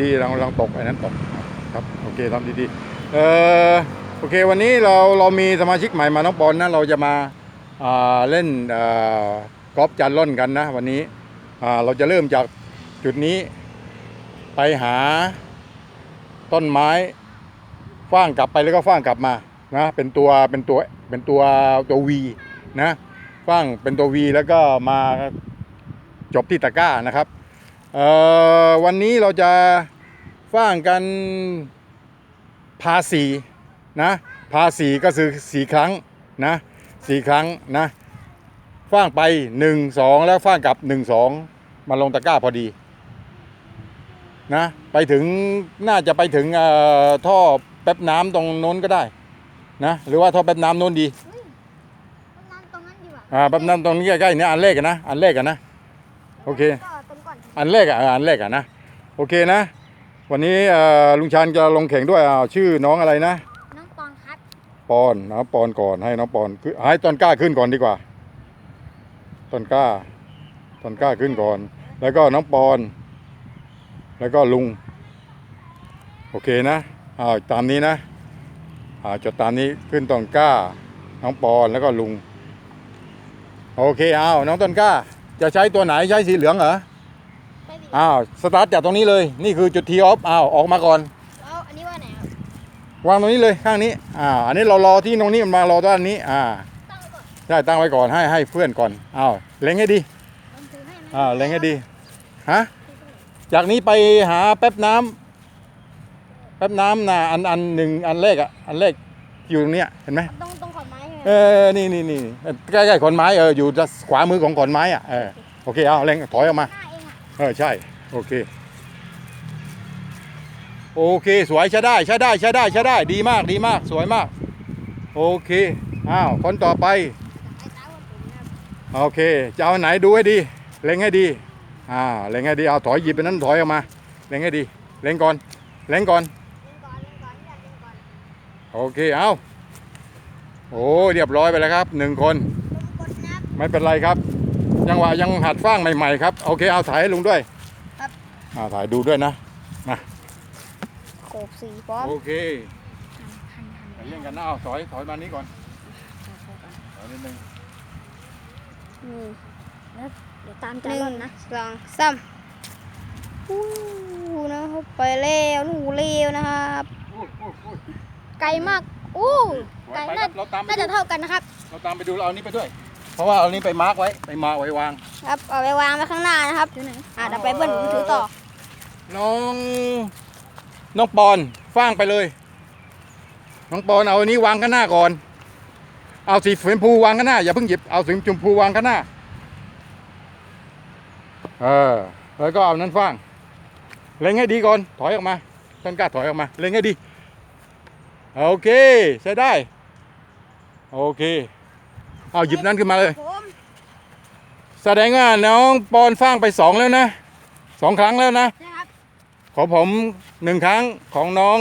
ดีลองลองตกไอ้นั้นตกครับโอเคทำดีๆเออโอเควันนี้เราเรามีสมาชิกใหม่มาน้องปอนนะเราจะมาอ่าเล่นเอ่อกอล์ฟจันล่นกันนะวันนี้อ่าเราจะเริ่มจากจุดนี้ไปหาต้นไม้ฟ้างกลับไปแล้วก็ฟ้างกลับมานะเป็นตัวเป็นตัวเป็นตัวตัววีนะฟ้างเป็นตัววีแล้วก็มาจบที่ตะกร้านะครับ วันนี้เราจะฟ้างกันพาสีนะพาสีก็คือสี่ครั้งนะสี่ครั้งนะฟ้างไปหนึ่งสองแล้วฟ้างกลับหนึ่งสองมาลงตะกร้าพอดีนะไปถึงน่าจะไปถึงเอ่อท่อแป๊บน้ำตรงโน้นก็ได้นะหรือว่าท่อแป๊บน้ำโน้นดีต้นน้ำตรงนั้นดีกว่าอ่าแป๊บน้ำตรงนี้ใกล้ๆเนี่ยอันแรกอะนะอันแรกอะนะโอเคก็ตรงก่ อนอันแรกอะเอออันแรกอะนะโอเคนะ วันนี้เอ่อลุงชานจะลงแข่งด้วยอ่าชื่อน้องอะไรนะ น้องปองครับปอนนะปอนก่อนให้น้องปอนคือให้ต้นกล้าขึ้นก่อนดีกว่าต้นกล้าต้นกล้าขึ้นก่อน แล้วก็น้องปอน แล้วก็ลุง โอเคนะอ่าตามนี้นะอ่าจดตามนี้ขึ้นต้นกล้า น้องปอนแล้วก็ลุง โอเคเอาน้องต้นกล้า จะใช้ตัวไหนใช้สีเหลืองเหรอไม่ดี อ้าวสตาร์ทจากตรงนี้เลยนี่คือจุดทีออฟอ้าวออกมาก่อนแล้วอันนี้ว่าไหนครับวางตรงนี้เลยข้างนี้อ่าอันนี้เรารอที่ตรงนี้มารอด้านนี้อ่าตั้งไว้ก่อนใช่ตั้งไว้ก่อนให้ให้เพื่อนก่อนอ้าวเล็งให้ดีผมถือให้ไหมอ่าเล็งให้ดีฮะจากนี้ไปหาแป๊บน้ำแป๊บน้ำนะอันอันหนึ่งอันแรกอะอันแรกอยู่ตรงเนี้ยเห็นไหมตรงตรงขอนไม้ใช่ไหมเออนี่นี่นี่ใกล้ใกล้ๆขอนไม้เอออยู่ด้านขวามือของขอนไม้อะเออโอเคเอาเล็งถอยออกมา หน้าเองอะ เออใช่ โอเค โอเค สวยใช้ได้ใช้ได้ใช้ได้ใช้ได้ ดีมากดีมาก สวยมาก โอเค อ้าว คนต่อไปโอเค จะเอาไหนดูให้ดี เล็งให้ดี อ่า เล็งให้ดี เอาถอยหยิบไปนั้นถอยออกมา เล็งให้ดี เล็งก่อน เล็งก่อนเล่นก่อนโอเค เอาโอ้ เรียบร้อยไปแล้วครับหนึ่งคน ไม่เป็นไรครับ ยังหวะยังหัดฟ้างใหม่ๆครับโอเคเอาถ่ายให้ลุงด้วยครับ อ่าถ่ายดูด้วยนะโขกสีพร้อมโอเคหันหันไปเล่นกันนะเอาถอยถอยมานี้ก่อนถอยนิดนึงนี่แล้วเดี๋ยวตามใจก่อนนะสองสามอู้นะครับไปแล้วหนูเร็วนะครับอู้อู้อู้ไกลมากอู้ถอไกลยไปคน่ารับเราตามไปน่าดูจะเท่ากันนะครับเราตามไปดูเราเอานี้ไปด้วย เพราะว่าเอานี้ไปมาร์กไว้ไปมาร์กไว้วาง ครับเอาไปวางไว้ข้างหน้านะครับอ่าเดี๋ยวไปเบิ้ลผมถือต่อ น้องน้องปอนฟ้างไปเลย น้องปอนเอาอันนี้วางข้างหน้าก่อน เอาสีชมพูวางข้างหน้าอย่าเพิ่งหยิบเอาสีชมพูวางข้างหน้าเออแล้วก็เอานั้นฟ้างเล็งให้ดีก่อนถอยออกมาต้นกล้าถอยออกมาเล็งให้ดีโอเคใช้ได้โอเค เอาหยิบนั้นขึ้นมาเลย ผมแสดงว่าน้องปอนฟ้างไปสองแล้วนะสองครั้งแล้วนะ นะครับของผมหนึ่งครั้งของน้อง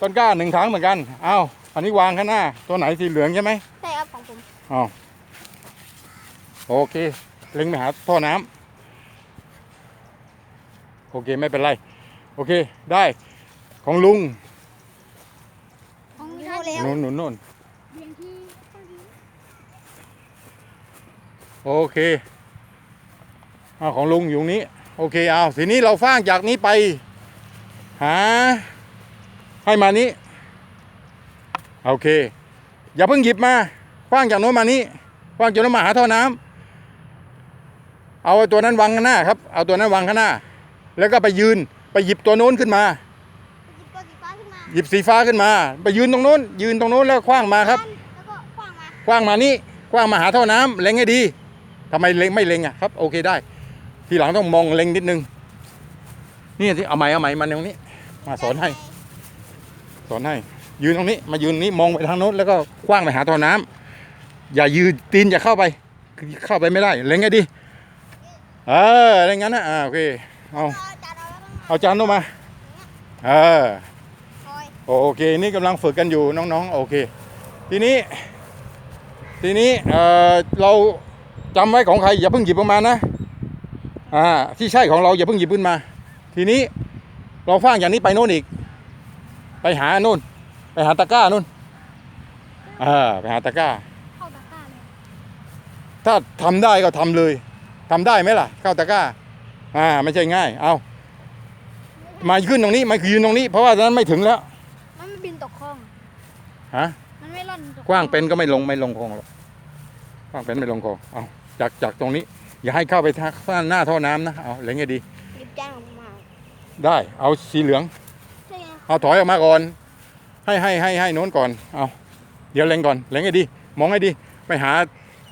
ต้นกล้าหนึ่งครั้งเหมือนกันเอาอันนี้วางข้างหน้า ตัวไหนสีเหลืองใช่ไหมใช่ครับของผมเอาโอเค เล็งไปหาท่อน้ำโอเคไม่เป็นไร โอเคได้ของลุง ของท่านเร็วนู่นนู่นนู่น เรียงที่ โอเคเอาของลุงอยู่ตรงนี้ โอเคเอาทีนี้เราฟ้างจากนี้ไป หา ให้มานี้ โอเค อย่าเพิ่งหยิบมาฟ้างจากโน้นมานี้ฟ้างจากโน้นมาหาท่อน้ำเอาตัวนั้นวางข้างหน้าครับ เอาตัวนั้นวางข้างหน้า แล้วก็ไปยืนไปหยิบตัวโน้นขึ้นมาหยิบตัวสีฟ้าขึ้นมาหยิบสีฟ้าขึ้นมา ไปยืนตรงโน้น ยืนตรงโน้นแล้วคว้างมาครับแล้วก็ขว้างมาคว้างมานี่คว้างมาหาท่อน้ำเล็งให้ดี ทำไมเล็งไม่เล็งอะครับโอเคได้ ทีหลังต้องมองเล็งนิดนึง นี่ที่เอาไม้เอาไม้มาตรงนี้ มาสอนให้ สอนให้ ยืนตรงนี้ มายืนนี้มองไปทางโน้นแล้วก็คว้างไปหาท่อน้ำอย่ายืนตีนอย่าเข้าไป เข้าไปไม่ได้ เล็งให้ดีเออเล็งงั้นนะอ่าโอเคเอาเอาจานเอาไว้ข้างหน้าเอาจานลงมาเออโอเค นี่กำลังฝึกกันอยู่น้องๆ โอเค ทีนี้ ทีนี้ เออเรา จำไว้ของใครอย่าเพิ่งหยิบออกมานะอ่าที่ใช่ของเราอย่าเพิ่งหยิบขึ้นมา ทีนี้เราฟางอย่างนี้ไปโน่นอีก ไปหาโน่น ไปหาตะกร้าโน่นเออไปหาตะกร้า เข้าตะกร้าเลยถ้าทำได้ก็ทำเลยทำได้ไหมล่ะ เข้าตะกร้า อ่าไม่ใช่ง่าย เอามาขึ้นตรงนี้มายืนตรงนี้ เพราะว่าตอนนั้นไม่ถึงแล้ว มันไม่บินตกคลองฮะมันไม่ร่อนตกกว้างเป็นก็ไม่ลงไม่ลงคลองหรอกกว้างเป็นไม่ลงคลองเอา จากจากตรงนี้ อย่าให้เข้าไปทางหน้าท่อน้ำนะเอาเล็งให้ดีรีบจ้างออกมาได้เอาสีเหลือง ใช่ไงเอาถอยออกมาก่อน ให้ให้ให้ให้โน้นก่อนเอาเดี๋ยวเล็งก่อนเล็งให้ดี มองให้ดี ไปหา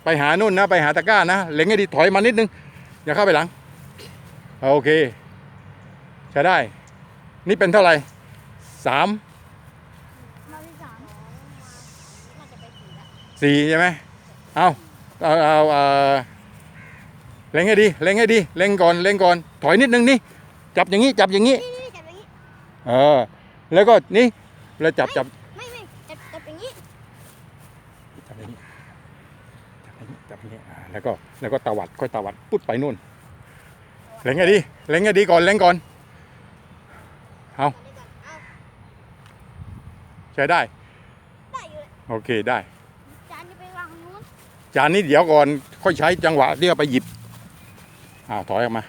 ไปหานู่นนะ ไปหาตะกร้านะเล็งให้ดีถอยมานิดนึงอย่าเข้าไปหลังโอเคใช้ได้ นี่เป็นเท่าไหร่สามมาที่สามน่าจะไปสี่ละ สี่ใช่ไหมเอา เอาเอาเอาเล็งให้ดีเล็งให้ดีเล็งก่อนเล็งก่อนถอยนิดนึงนี่จับอย่างนี้จับอย่างนี้นี่นี่จับอย่างนี้เออแล้วก็นี่แล้วจับจับไม่ไม่จับจับอย่างนี้จับอย่างนี้จับอย่างนี้จับอย่างนี้อ่าแล้วก็แล้วก็ตวัดค่อยตวัดปุ๊บไปนู่นเล็งให้ดีเล็งให้ดีก่อนเล็งก่อนเอาอันนี้ก่อนเอาใช้ได้ได้อยู่เลยโอเคได้ จานนี้ไปวางนู้น จานนี้เดี๋ยวก่อนค่อยใช้จังหวะเดี๋ยวไปหยิบอ้าวถอยออกมา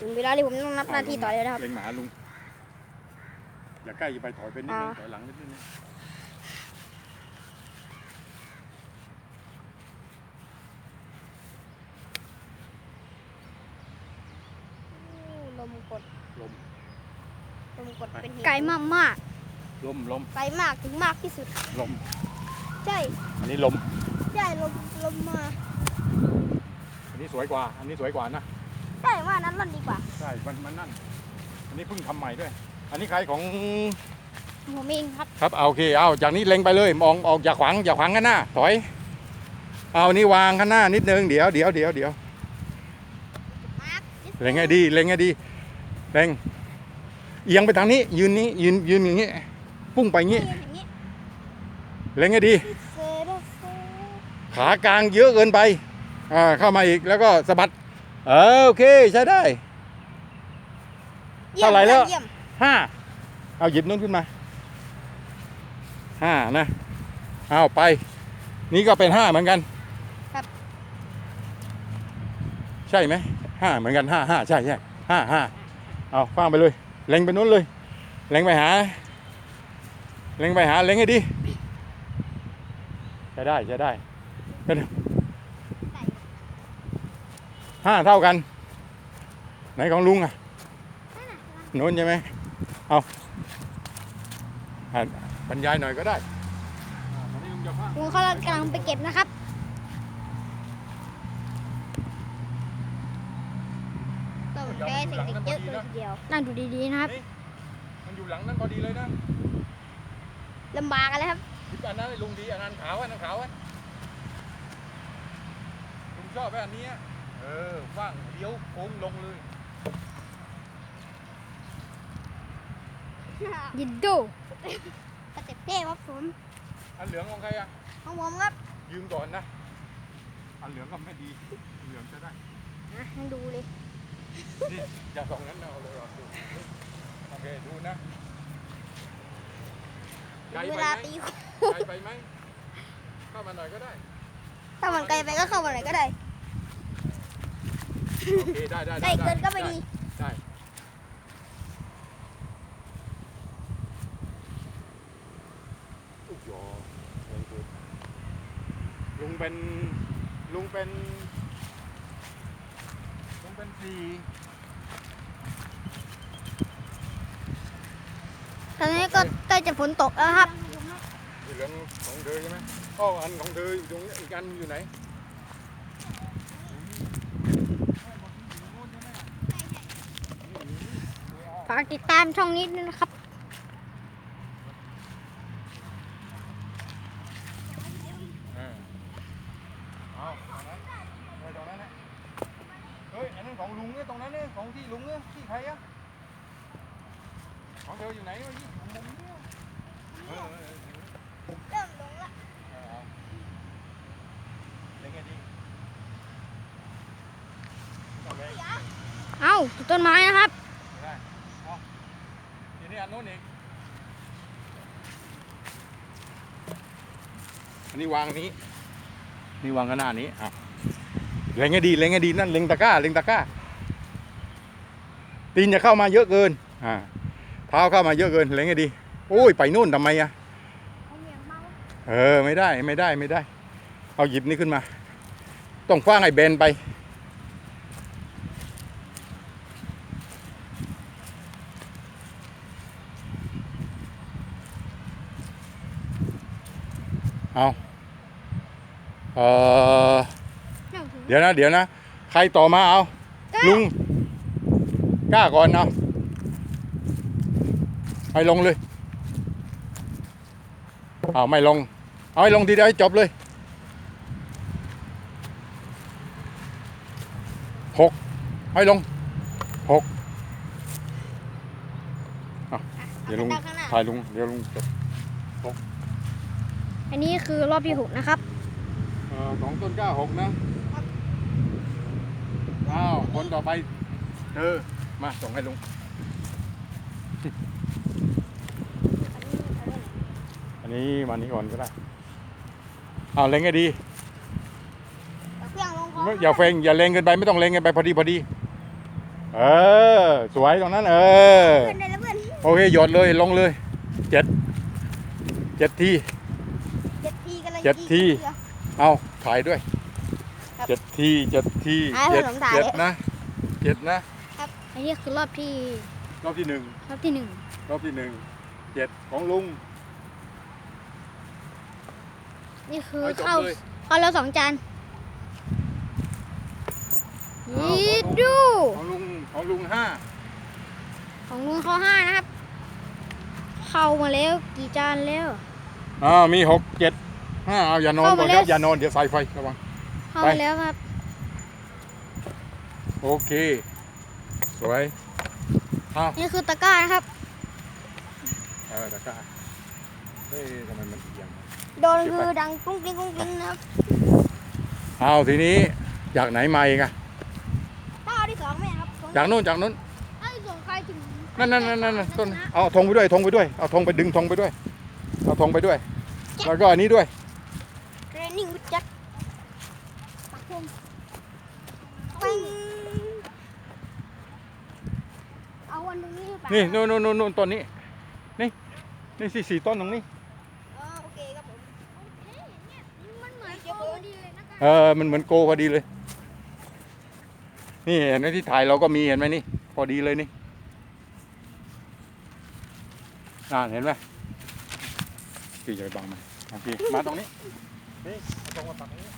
ถึงเวลาที่ผมต้องนับหน้าที่ต่อแล้วนะครับ เล็งหมาลุงอย่าใกล้อย่าไปถอยไปนิดนึงอ่าถอยหลังนิดนึงลมกดลมลมกดไปเป็นไกลมากมาก ลมลมไกลมากถึงมากที่สุด ลม ใช่ อันนี้ลม ใช่ลมลมมา อันนี้สวยกว่า อันนี้สวยกว่านะ ใช่ว่านั้นร่อนดีกว่า ใช่ มันมันนั่น อันนี้เพิ่งทำใหม่ด้วย อันนี้ใครของ ผมเองครับ ครับเอาโอเคเอาจากนี้เล็งไปเลยมองออกอย่าขวางอย่าขวางข้างหน้าถอย เอานี่วางข้างหน้านิดนึงเดี๋ยวเดี๋ยวเดี๋ยวเดี๋ยวมาร์คเล็งให้ดีเล็งให้ดีเล็งเอียงไปทางนี้ยืนนี้ยืนยืนอย่างนี้ พุ่งไปอย่างนี้อย่างนี้เล็งให้ดีเซโรเซขากลางเยอะเกินไป อ่า เข้ามาอีกแล้วก็สะบัด เออโอเคใช้ได้เยี่ยมเท่าไหร่แล้วเยี่ยมห้า เอาหยิบนู้นขึ้นมา ห้านะ เอาไป นี่ก็เป็นห้าเหมือนกัน ครับ ใช่ไหม ห้าเหมือนกันห้าห้าใช่ใช่ห้าห้าเอาคว้างไปเลย เล็งไปนู้นเลย เล็งไปหา เล็งไปหาเล็งให้ดีใช้ได้ใช้ได้เป็นห้าเท่ากัน ไหนของลุงอะโน้นใช่ไหมเอาอะบรรยายหน่อยก็ได้อ่าตอนนี้ลุงจะคว้างลุงเขากำลังไปเก็บนะครับต้องใช้เทคนิคเยอะเลยทีเดียวนั่งดูดีๆนะครับ มันอยู่หลังนั้นพอดีเลยนะ ลำบากกันเลยครับหยิบอันนั้นให้ลุงดีอันนั้นขาวอันนั้นขาวอันลุงชอบไหมอันนี้อะเออว่างเลี้ยวโค้งลงเลยยินดูสเต็ปเท่ครับผมอันเหลืองของใครอะของผมครับยืมก่อนนะอันเหลืองก็ไม่ดีอันเหลืองจะได้อะให้ดูเลยนี่อย่าส่องนั้นนะเอาเลยเอาดูโอเคดูนะ ไกลเวไปลาไหมตีไกลไปไหมเข้ามาหน่อยก็ได้ ถ้ามันไกลไปก็เข้ามาไหนก็ได้ โอเคได้ได้ใกล้เกินก็ไม่ดี ได้อุ๊ยยอเก่งสุดลุงเป็นลุงเป็นลุงเป็นสี่ ตอนนี้ก็ใกล้จะฝนตกแล้วครับเหลืองของเธอใช่ไหมอ๋ออันของเธออยู่ตรงนี้อีกอันอยู่ไหนฝากติดตามช่องนี้ด้วยนะครับเออเอาตรงนั้นเออตรงนั้นนะเฮ้ยอันนั้นของลุงเนี่ยตรงนั้นเนี่ยของที่ลุงเนี่ยที่ใครอะ ของเธออยู่ไหนวะนี่ของมเนี่ยเออเออเองละเออเอาไงดีเอาต้นไม้นะครับ ไม่นี่อันนู้นอีกอันนี้วางนี้ นี่วางกันหน้านี้อะเล็งให้ดีเล็งให้ดีนั่นเล็งตะก้าเล็งตะก้าตีนจะเข้ามาเยอะเกินอ่า ท้าเข้ามาเยอะเกินเล็งให้ดีโอ้ยไปนู่นทำไมอะเขาเหวี่ยงเออไม่ได้ไม่ได้ไม่ได้ เอาหยิบนี่ขึ้นมา ต้องคว้างไอ้เบนไปเอาเออเดี๋ยวนะ เดี๋ยวนะ ใครต่อมาเอา ลุง กล้าก่อนเอา ให้ลงเลยเอาไม่ลง เอาให้ลงทีเดียวให้จบเลยหกให้ลงหกเอาเดี๋ยวลุงอาไปตั้ข้างหน้าถ่ายลุงเดี๋ยวลุงจบอันนี้คือรอบที่หกนะครับเอ่อของต้นกล้าหกนะอ้าวคนต่อไปเออมาส่งให้ลุง อั นนี้วันนี้ก่อนก็ได้เอาเล็งให้ดีเครื่องลงคอไม่อย่าเฟงอย่าเล็งเกินไปไม่ต้องเล็งเกินไปพอดีพอดี เออ สวยตรงนั้น เออ เพื่อนได้แล้วเพื่อนโอเคหยดเลยลงเลยเจ็ดเจ็ดที เจ็ดทีกันเลยเจ็ดที เอาถ่ายด้วยครับเจ็ดทีเจ็ดทีให้เจ็ดผมถ่าย เจ็ดนะเจ็ดนะอันนี้คือรอบที่รอบที่หนึ่งรอบที่หนึ่งรอบที่หนึ่งเจ็ดของลุง นี่คือเอาจบเข้าเลยเข้าแล้วสองจานเอายีของลุง ดู ของลุงของลุงห้าของลุงเข้าห้านะครับ เข้ามาแล้วกี่จานแล้ว อ่ามีหกเจ็ดห้าเอาอย่านอนเข้าก่มาอนแล้ควรับอย่านอนเดี๋ยวสายไฟระวัง เข้าไป มาแล้วครับ โอเค สวยเอานี่คือตะกร้านะครับ เออตะกร้าเฮ้ยทำไมมันเอียง โดนคือดังกุ้งกิ้งกุ้งกิ้งนะครับเอาทีนี้จากไหนมาอีกอะถ้าเอาที่สองแม่ครับจากนู้นจากนู้นถ้าที่สองใครถึงนั่นนั่นนั่นนั่นต้นเอาธงไปด้วยธงไปด้วยเอาธงไปดึงธงไปด้วยเอาธงไปด้วย แล้วก็อันนี้ด้วย เทรนนิ่งวิจัดปักธงปังเอาวันตรงนี้ไปนี่นู่นนู่นนู่นนู่นต้นนี้นี่นี่สี่สี่ต้นตรงนี้ อ๋อโอเคครับผมโอเคเนี่ยมันเหมือนโกดี เออ มันเหมือนโกพอดีเลย นี่เห็นไหมที่ถ่ายเราก็มีเห็นไหมนี่ พอดีเลยนี่น่าเห็นไหมกี่จะไปบังมันโอเคมาตรงนี้ นี่เอาตรงมาตักตรงนี้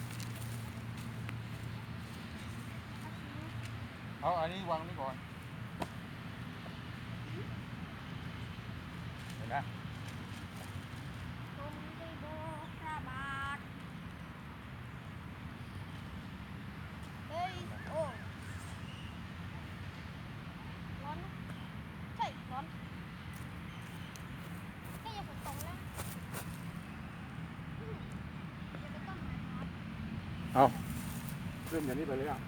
เอาอันนี้วางนี่ก่อน เห็นไหมได้บอกพระบาทเฮ้ยโอ้ร้อนนะใช่ร้อนแค่ยังฝนตกแล้วอืมเดี๋ยวจะต้องหาครับ ขึ้นอย่างนี้ไปเลยอะ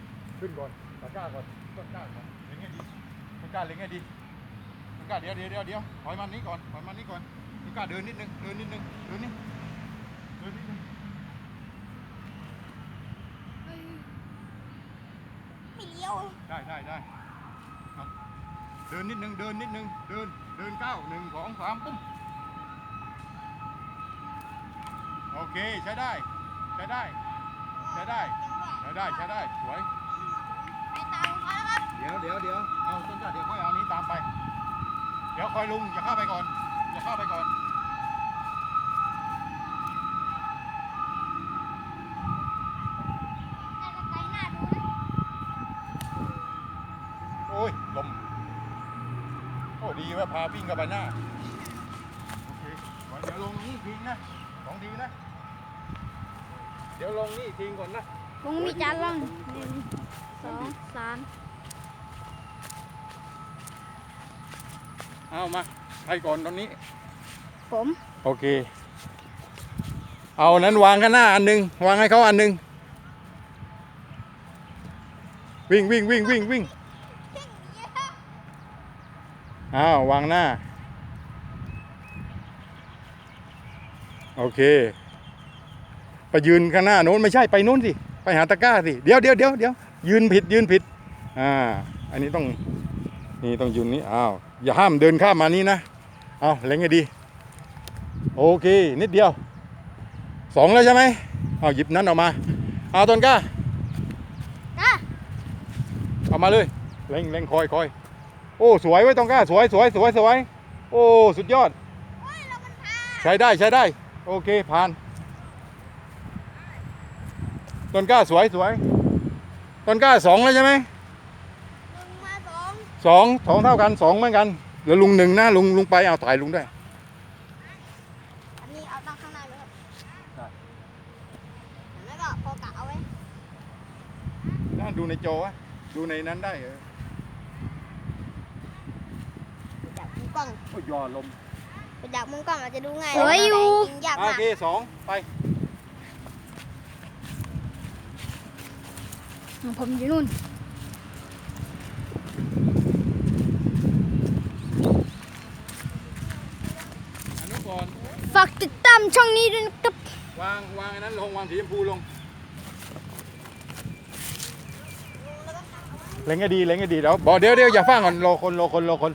ขึ้นก่อนตะกร้าก่อนต้นกล้าก่อนเล็งให้ดีต้นกล้าเล็งให้ดีต้นกล้าเดี๋ยวเดี๋ยวเดี๋ยวเดี๋ยวถอยมันนี้ก่อนถอยมันนี้ก่อนต้นกล้าเดินนิดนึงเดินนิดนึงเดินนี่เดินนิดนึงไม่เลี้ยวได้ได้ได้เอาเดินนิดนึงเดินนิดนึงเดินเดินก้าวหนึ่งสองสามปุ้มโอเคใช้ได้ใช้ได้ ใช้ได้ใช้ได้ใช้ได้สวยไปตามเขาแล้วครับเดี๋ยวเดี๋ยวเดี๋ยวเอาต้นกล้าเดี๋ยวค่อยเอานี้ตามไป เดี๋ยวคอยลุงอย่าเข้าไปก่อนอย่าเข้าไปก่อนน่าจะไกลหน้าดูนะโอ้ยลมโอ้ดีว่าพาวิ่งกับไปหน้าโอเคเดี๋ยวลงนี่ทิ้งนะสองทีนะ เดี๋ยวลงนี่ทิ้งก่อนนะลุงมีจานล่องหนึ่งสองสามเอามาใครก่อนตอนนี้ ผมโอเค เอานั้นวางข้างหน้าอันหนึ่งวางให้เขาอันหนึ่งวิ่งวิ่งวิ่งวิ่งวิ่งเพ่งอ้าววางหน้า โอเค ไปยืนข้างหน้าโน้นไม่ใช่ไปโน้นสิไปหาตะกร้าสิเดี๋ยวเดี๋ยวเดี๋ยวเดี๋ยวยืนผิดยืนผิดอ่าอันนี้ต้องนี่ต้องยืนนี้อ้าวอย่าห้ามเดินข้ามมานี้นะเอาเล็งให้ดี โอเค นิดเดียวสองแล้วใช่ไหมเอาหยิบนั้นออกมาเอาต้นกล้าอะเอามาเลยเล็งเล็งคอยคอยโอ้สวยไว้ยต้นกล้าสวยสวยสวยสวยโอ้สุดยอดใช้ได้ใช้ได้ โอเคผ่าน ต้นกล้าสวยสวย ต้นกล้าสองแล้วใช่ไหมหนึ่งมาสองสองสองเท่ากันสองเหมือนกันเหลือลุงหนึ่งนะลุงลุงไปเอาถ่ายลุงด้วยอันนี้เอาตั้งข้างหน้าไหมครับได้แล้วก็พอกะเอาไว้น่าดูในจอวะดูในนั้นได้เหรอจับมุมกล้องโอ้ยยอลมไปจับมุมกล้องอาจจะดูง่ายสวยอยู่ แต่ยิงยากโอมาก เคสองไป ผมอยู่นู่นอันนู้นก่อนฝากติดตามช่องนี้ด้วยนะครับวางวางอันนั้นลงวางสีชมพูลงเล็งให้ดีเล็งให้ดีเดี๋ยวบอกเดี๋ยวเดี๋ยวอย่าฟังก่อนรอคนรอคนรอคน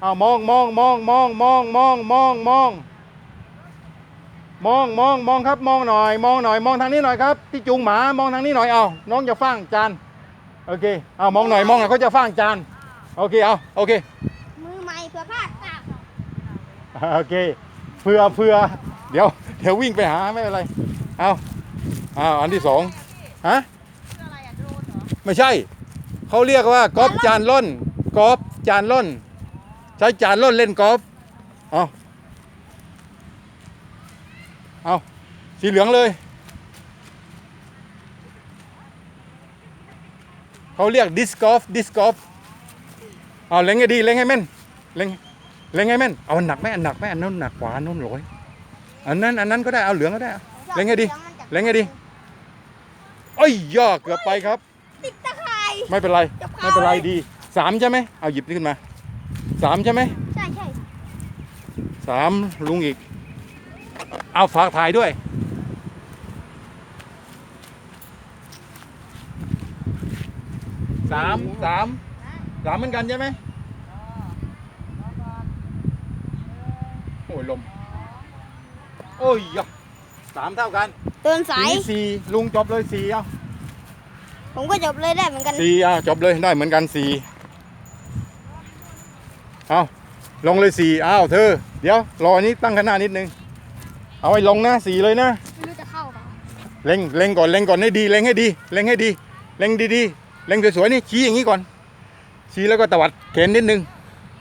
เอามองมองมองมองมองมองมองมอง มองมองมองครับมองหน่อย มองหน่อย มองทางนี้หน่อยครับที่จูงหมามองทางนี้หน่อยเอาน้องจะฟังจานโอเคเอามองหน่อยมองหน่อยเขาจะฟังจานโอเคเอาโอเค มือใหม่เพื่อพลาดอะโอเคเผื่อเผื่อเดี๋ยวเดี๋ยววิ่งไปหาไม่เป็นไรเอาเอาอันที่สองฮะไม่ใช่เขาเรียกว่ากอล์ฟจานล่นกอล์ฟจานล่น ใช้จานล่นเล่นกอล์ฟเอาเอา สีเหลืองเลย เขาเรียกดิสกอล์ฟดิสกอล์ฟเอาเล็งให้ดีเล็งให้แม่นเล็งเล็งไงแม่นเอาอันหนักไหมอันหนักไหมอันนู้นหนักกว่าอันนู้นร้อยอันนั้นอันนั้นก็ได้เอาเหลืองก็ได้เอาเล็งให้ดีเล็งให้ดีโอ้ยย่อเกือบไปครับติดตะไคร่ไม่เป็นไรจะพาไม่เป็นไรไว้ดีสามใช่ไหมเอาหยิบนี่ขึ้นมาสามใช่ไหมใช่ใช่สามลุงอีก เอาฝากถ่ายด้วย สามสามสามเหมือนกันใช่ไหมโอ้ยลม โอ้ยยะสามเท่ากันเตือนสายทีนี้สี่ลุงจบเลยสี่เอาผมก็จบเลยได้เหมือนกันสี่เอาจบเลยได้เหมือนกันสี่เอาลงเลยสี่อ้าวเธอ เดี๋ยว รออันนี้ตั้งข้างหน้านิดนึง เอาไว้ลงนะสี่เลยนะไม่รู้จะเข้าเปล่าเล็งเล็งก่อนเล็งก่อนให้ดีเล็งให้ดีเล็งให้ดีเล็งดีๆ เล็งสวยๆนี่ชี้อย่างนี้ก่อนชี้แล้วก็ตวัดแขนนิดนึง